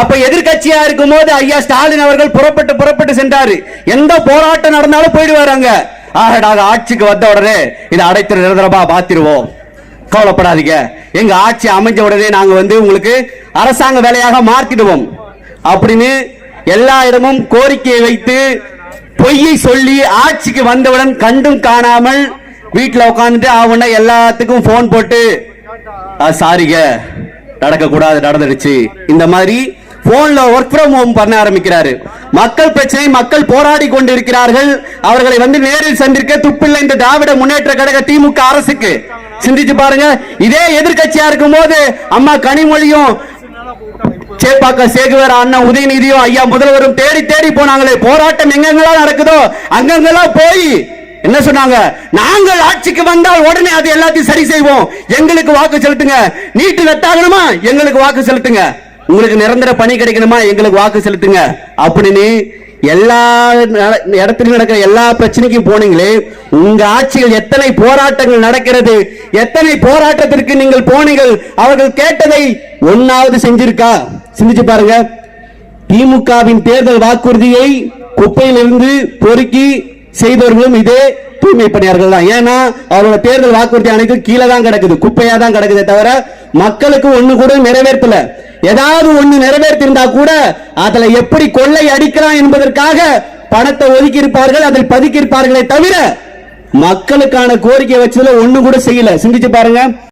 அப்ப எதிர்கட்சியா இருக்கும் போது ஐயா ஸ்டாலின் அவர்கள் புறப்பட்டு புறப்பட்டு சென்றாரு. எந்த போராட்டம் நடந்தாலும் போயிடுவாரு அங்க. ஆக நாங்க ஆட்சிக்கு வந்த உடனே இதை அடைத்து நிரந்தரமா பாத்திருவோம் கவலைப்படாதீங்க. எங்க ஆட்சி அமைஞ்ச உடனே நாங்க வந்து உங்களுக்கு அரசாங்க வேலையாக மாற்றிடுவோம் அப்படின்னு எல்லா இடமும் கோரிக்கையை வைத்து பொய்யை சொல்லி ஆட்சிக்கு வந்தவுடன் கண்டும் காணாமல் வீட்டில் உட்காந்துட்டு அவன எல்லாத்துக்கும் போன் போட்டு சாரிங்க நடக்க கூடாது நடந்துடுச்சு. இந்த மாதிரி போன்ல ஒர்க் ஃப்ரம் ஹோம் பண்ண ஆரம்பிக்கிறாரு. மக்கள் பிரச்சனை மக்கள் போராடி கொண்டிருக்கிறார்கள். அவர்களை வந்து நேரில் சந்திருக்க துப்பில்லை இந்த திராவிட முன்னேற்ற கழக திமுக அரசுக்கு. சிந்திச்சு பாருங்க இதே எதிர்கட்சியா இருக்கும் போது அம்மா கனிமொழியும் சேப்பாக்க சேகுவர் அண்ணன் உதயநிதியும் ஐயா முதல்வரும் தேடி தேடி போனாங்களே. போராட்டம் எங்கெங்கெல்லாம் நடக்குதோ அங்கங்கெல்லாம் போய் என்ன சொன்னாங்க? நாங்கள் ஆட்சிக்கு வந்தால் உடனே அது எல்லாத்தையும் சரி செய்வோம். எங்களுக்கு வாக்கு செலுத்துங்க. நீட்டு வெட்டாகணுமா? எங்களுக்கு வாக்கு செலுத்துங்க. உங்களுக்கு நிரந்தர பணி கிடைக்கணுமா? எங்களுக்கு வாக்கு செலுத்துங்க. அப்படின்னு எல்லா நட- நடக்கிற எல்லா பிரச்சனைக்கும் போனீங்களே உங்க ஆட்சியில் எத்தனை போராட்டங்கள் நடக்கிறது எத்தனை போராட்டத்திற்கு நீங்கள் போனீங்கள் அவர்கள் கேட்டதை ஒன்னாவது செஞ்சிருக்கா? சிந்திச்சு பாருங்க. திமுகவின் தேர்தல் வாக்குறுதியை குப்பையிலிருந்து பொறுக்கி செய்தவர்களும் இதே தூய்மை பணியாளர்கள் தான். ஏன்னா அவரோட தேர்தல் வாக்குறுதி அனைத்தும் கீழே தான் கிடக்குது குப்பையா தான் கிடக்குதே தவிர மக்களுக்கு ஒண்ணு கூட நிறைவேற்றல ஏதாவது ஒண்ணு நிறைவேற்றிருந்தா கூட அதுல எப்படி கொள்ளை அடிக்கலாம் என்பதற்காக பணத்தை ஒதுக்கி இருப்பார்கள் அதில் பதுக்கி இருப்பார்களே தவிர மக்களுக்கான கோரிக்கை வச்சதுல ஒண்ணு கூட செய்யல. சிந்திச்சு பாருங்க.